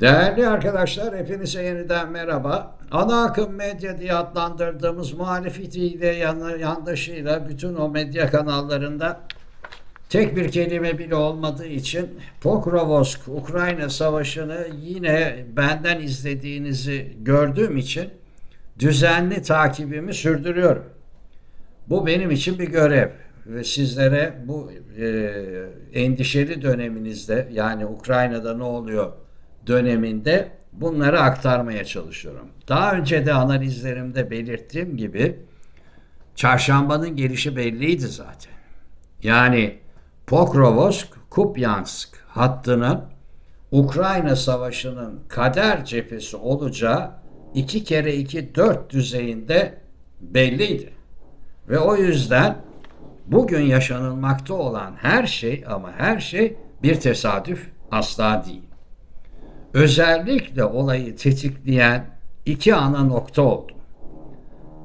Değerli arkadaşlar hepinize yeniden merhaba. Ana akım medya diye adlandırdığımız muhalefetiyle yandaşıyla bütün o medya kanallarında tek bir kelime bile olmadığı için Pokrovsk Ukrayna Savaşı'nı yine benden izlediğinizi gördüğüm için düzenli takibimi sürdürüyorum. Bu benim için bir görev ve sizlere bu e, endişeli döneminizde yani Ukrayna'da ne oluyor döneminde bunları aktarmaya çalışıyorum. Daha önce de analizlerimde belirttiğim gibi çarşambanın gelişi belliydi zaten. Yani Pokrovsk Kupyansk hattının Ukrayna Savaşı'nın kader cephesi olacağı iki kere iki dört düzeyinde belliydi. Ve o yüzden bugün yaşanılmakta olan her şey ama her şey bir tesadüf asla değil. Özellikle olayı tetikleyen iki ana nokta oldu.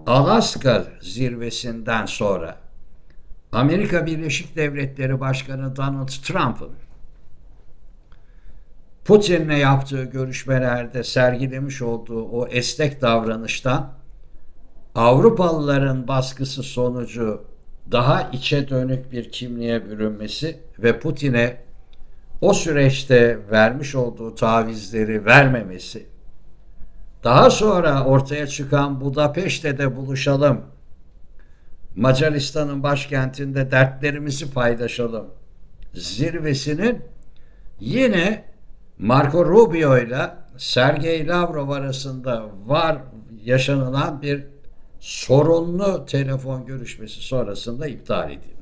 Alaska zirvesinden sonra Amerika Birleşik Devletleri Başkanı Donald Trump'ın Putin'le yaptığı görüşmelerde sergilemiş olduğu o esnek davranıştan Avrupalıların baskısı sonucu daha içe dönük bir kimliğe bürünmesi ve Putin'e o süreçte vermiş olduğu tavizleri vermemesi, daha sonra ortaya çıkan Budapeşte'de buluşalım, Macaristan'ın başkentinde dertlerimizi paylaşalım zirvesinin yine Marco Rubio ile Sergey Lavrov arasında var yaşanılan bir sorunlu telefon görüşmesi sonrasında iptal edilmesi.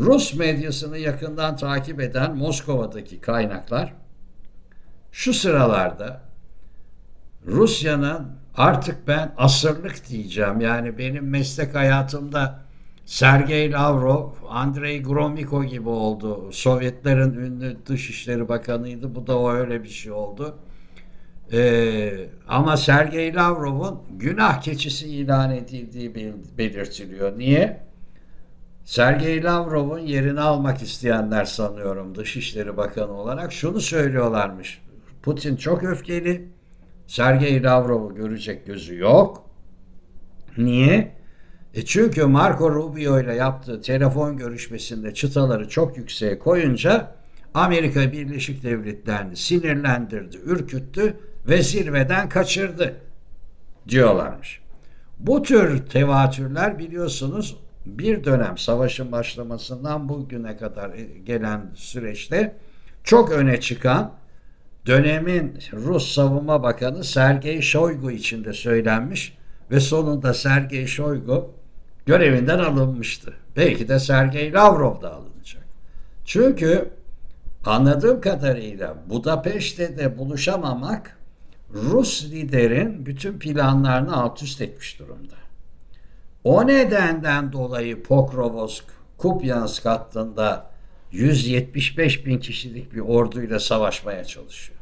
Rus medyasını yakından takip eden Moskova'daki kaynaklar şu sıralarda Rusya'nın artık ben asırlık diyeceğim yani benim meslek hayatımda Sergey Lavrov, Andrei Gromyko gibi oldu. Sovyetlerin ünlü Dışişleri Bakanıydı. Bu da o öyle bir şey oldu. Ee, ama Sergey Lavrov'un günah keçisi ilan edildiği belirtiliyor. Niye? Sergey Lavrov'un yerini almak isteyenler sanıyorum Dışişleri Bakanı olarak şunu söylüyorlarmış. Putin çok öfkeli. Sergey Lavrov'u görecek gözü yok. Niye? E çünkü Marco Rubio ile yaptığı telefon görüşmesinde çıtaları çok yükseğe koyunca Amerika Birleşik Devletleri'ni sinirlendirdi, ürküttü ve zirveden kaçırdı diyorlarmış. Bu tür tevatürler biliyorsunuz bir dönem savaşın başlamasından bugüne kadar gelen süreçte çok öne çıkan dönemin Rus Savunma Bakanı Sergey Shoigu için de söylenmiş ve sonunda Sergey Shoigu görevinden alınmıştı. Belki de Sergey Lavrov da alınacak. Çünkü anladığım kadarıyla Budapeşte'de buluşamamak Rus liderin bütün planlarını alt üst etmiş durumda. O nedenden dolayı Pokrovsk, Kupyansk hattında 175 bin kişilik bir orduyla savaşmaya çalışıyor.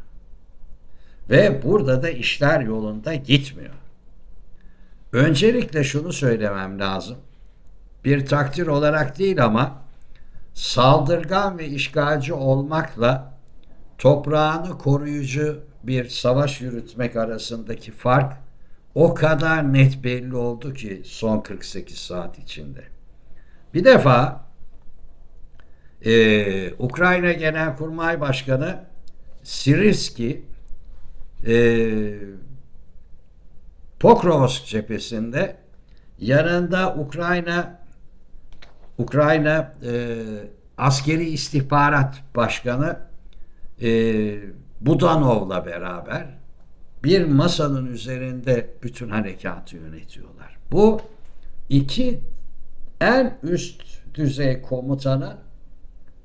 Ve burada da işler yolunda gitmiyor. Öncelikle şunu söylemem lazım. Bir takdir olarak değil ama saldırgan ve işgalci olmakla toprağını koruyucu bir savaş yürütmek arasındaki fark o kadar net belli oldu ki son 48 saat içinde. Bir defa e, Ukrayna Genelkurmay Başkanı Sirski e, Pokrovsk cephesinde yanında Ukrayna Ukrayna e, askeri istihbarat başkanı e, Budanov'la beraber bir masanın üzerinde bütün harekatı yönetiyorlar. Bu iki en üst düzey komutanı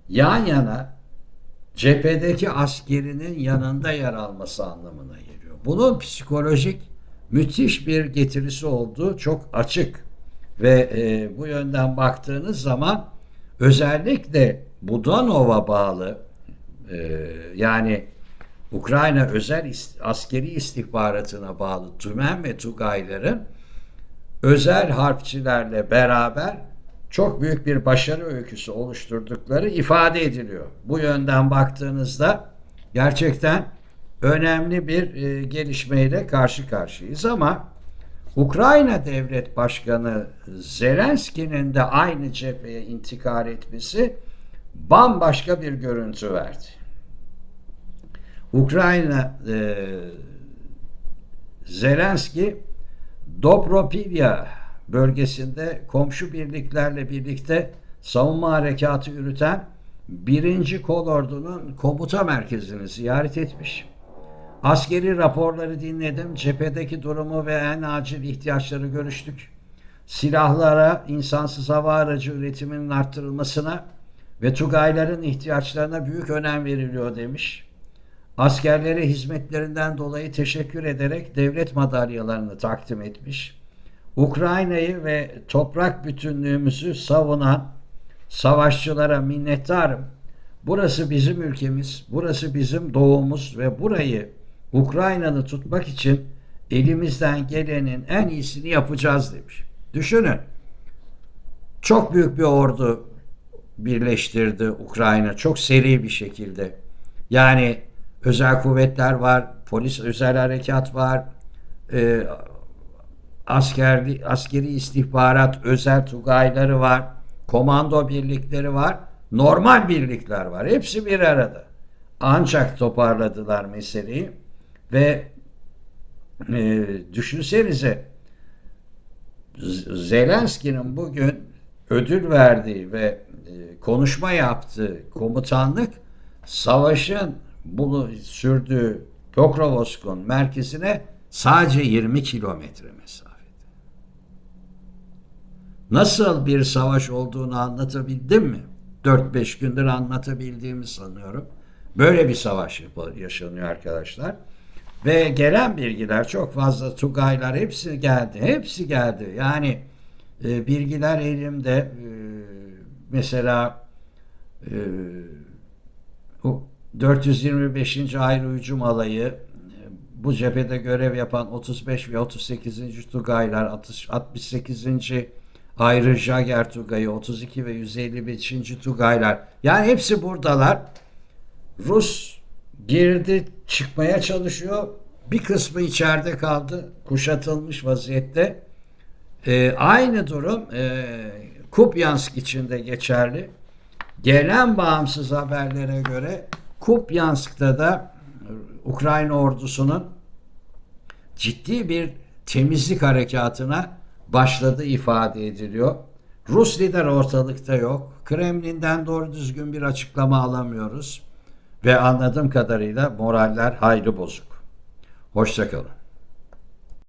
yan yana cephedeki askerinin yanında yer alması anlamına geliyor. Bunun psikolojik müthiş bir getirisi olduğu çok açık ve e, bu yönden baktığınız zaman özellikle Budanov'a bağlı e, yani Ukrayna özel askeri istihbaratına bağlı Tümen ve Tugayların özel harpçilerle beraber çok büyük bir başarı öyküsü oluşturdukları ifade ediliyor. Bu yönden baktığınızda gerçekten önemli bir e, gelişmeyle karşı karşıyayız ama Ukrayna Devlet Başkanı Zelenski'nin de aynı cepheye intikal etmesi bambaşka bir görüntü verdi. Ukrayna e, Zelenski Dobropilya bölgesinde komşu birliklerle birlikte savunma harekatı yürüten 1. Kolordu'nun komuta merkezini ziyaret etmiş. Askeri raporları dinledim. Cephedeki durumu ve en acil ihtiyaçları görüştük. Silahlara, insansız hava aracı üretiminin arttırılmasına ve Tugayların ihtiyaçlarına büyük önem veriliyor demiş. Askerlere hizmetlerinden dolayı teşekkür ederek devlet madalyalarını takdim etmiş. Ukrayna'yı ve toprak bütünlüğümüzü savunan savaşçılara minnettarım. Burası bizim ülkemiz, burası bizim doğumuz ve burayı Ukrayna'nı tutmak için elimizden gelenin en iyisini yapacağız demiş. Düşünün. Çok büyük bir ordu birleştirdi Ukrayna çok seri bir şekilde. Yani özel kuvvetler var, polis özel harekat var, e, askerli, askeri istihbarat özel tugayları var, komando birlikleri var, normal birlikler var. Hepsi bir arada. Ancak toparladılar meseleyi ve e, düşünsenize Zelenski'nin bugün ödül verdiği ve e, konuşma yaptığı komutanlık savaşın bunu sürdüğü Pokrovsk'un merkezine sadece 20 kilometre mesafede. Nasıl bir savaş olduğunu anlatabildim mi? 4-5 gündür anlatabildiğimi sanıyorum. Böyle bir savaş yaşanıyor arkadaşlar. Ve gelen bilgiler çok fazla Tugaylar hepsi geldi. Hepsi geldi. Yani e, bilgiler elimde. E, mesela e, 425. Ayrı Hücum Alayı bu cephede görev yapan 35 ve 38. Tugaylar 68. Ayrı Jager Tugayı 32 ve 155. Tugaylar yani hepsi buradalar. Rus girdi çıkmaya çalışıyor. Bir kısmı içeride kaldı. Kuşatılmış vaziyette. Ee, aynı durum e, Kupyansk için geçerli. Gelen bağımsız haberlere göre Kupyansk'ta da Ukrayna ordusunun ciddi bir temizlik harekatına başladığı ifade ediliyor. Rus lider ortalıkta yok. Kremlin'den doğru düzgün bir açıklama alamıyoruz. Ve anladığım kadarıyla moraller hayli bozuk. Hoşçakalın.